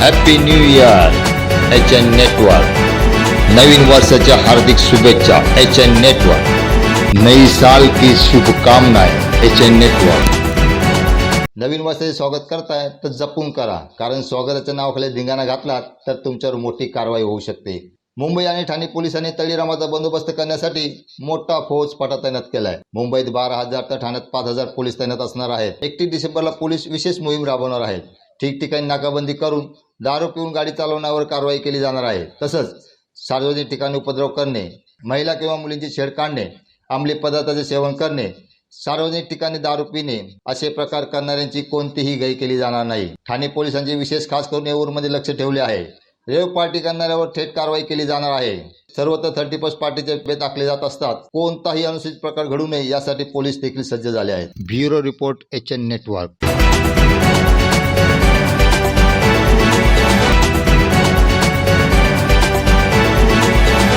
Happy new year H N network नवीन वर्षाच्या हार्दिक शुभेच्छा एच एन नेटवर्क नई साल की शुभकामनाएं एच एन नेटवर्क नवीन वर्षाचे स्वागत करताय तर जपून करा. कारण स्वागताच्या नावाखाली धिंगाणा घातलात तर तुमच्यावर मोठी कारवाई होऊ शकते. मुंबई आणि ठाणे पोलिसांनी तळीरामाचा बंदोबस्त करण्यासाठी मोठा फौज पटा तैनात केलाय. मुंबईत बारा हजार तर ठाण्यात पाच हजार पोलीस तैनात असणार आहेत. एकतीस डिसेंबरला पोलीस विशेष मोहीम राबवणार आहेत. ठिकठिकाणी नाकाबंदी करून दारू पिऊन गाडी चालवण्यावर कारवाई केली जाणार आहे. तसंच सार्वजनिक ठिकाणी उपद्रव करणे महिला किंवा मुलींची छेड काढणे अंमली पदार्थाचे सेवन करणे सार्वजनिक ठिकाणी दारू पिणे असे प्रकार करणाऱ्यांची कोणतीही गय केली जाणार नाही. ठाणे पोलिसांचे विशेष खास करून येऊरमध्ये लक्ष ठेवले आहे. रेव पार्टी करणाऱ्यावर थेट कारवाई केली जाणार आहे. सर्वत्र थर्टी फर्स्ट पार्टीचे बेत आखले जात असतात. कोणताही अनुसूचित प्रकार घडू नये यासाठी पोलीस देखील सज्ज झाले आहेत. Bureau report H N network.